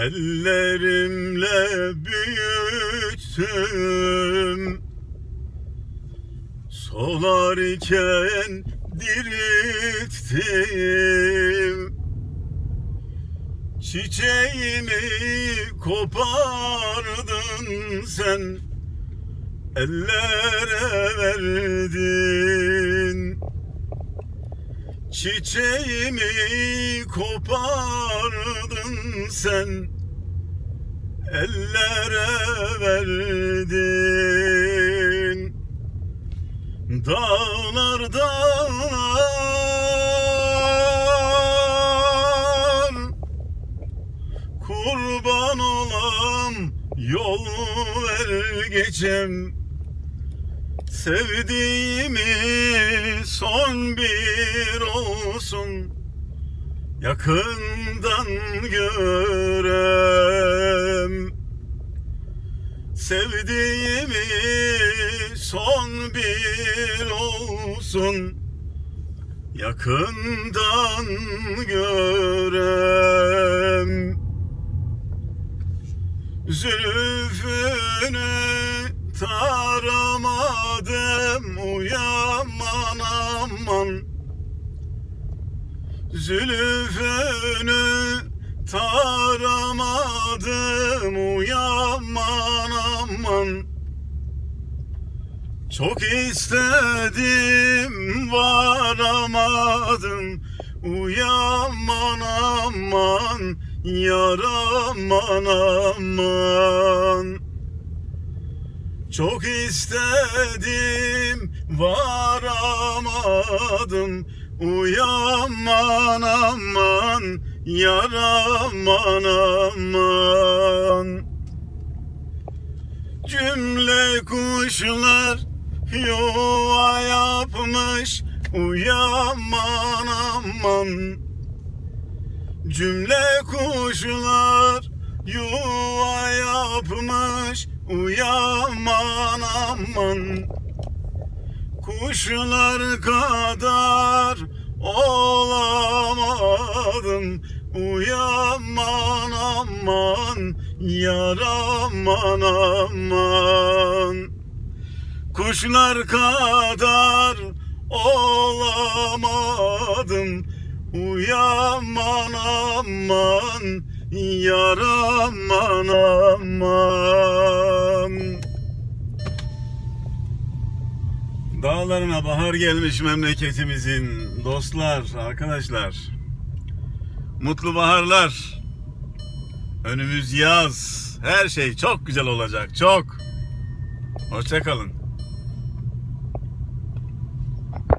Ellerimle büyüttüm. Solarken dirilttim. Çiçeğimi kopardın sen. Ellere verdin Çiçeğimi kopardın sen Ellere verdin. Dağlar Kurban olam yol ver geçem Sevdiğimi son bir olsun. Yakından görem. Sevdiğimi son bir olsun. Yakından görem. Zülfüne taramadım uyaman aman. Zülfüne taramadım uyaman aman. Çok istedim varamadım Uyaman aman. Yaraman aman Çok istedim varamadım. Uyaman aman yaraman aman. Cümle kuşlar yuva yapmış Uyaman aman. Cümle kuşlar yuva yapmış Uyaman aman. Kuşlar kadar olamadım. Uyaman aman yaraman aman. Kuşlar kadar olamadım. Uyaman aman yaraman aman Dağlarına bahar gelmiş memleketimizin dostlar, arkadaşlar. Mutlu baharlar. Önümüz yaz. Her şey çok güzel olacak, çok. Hoşçakalın.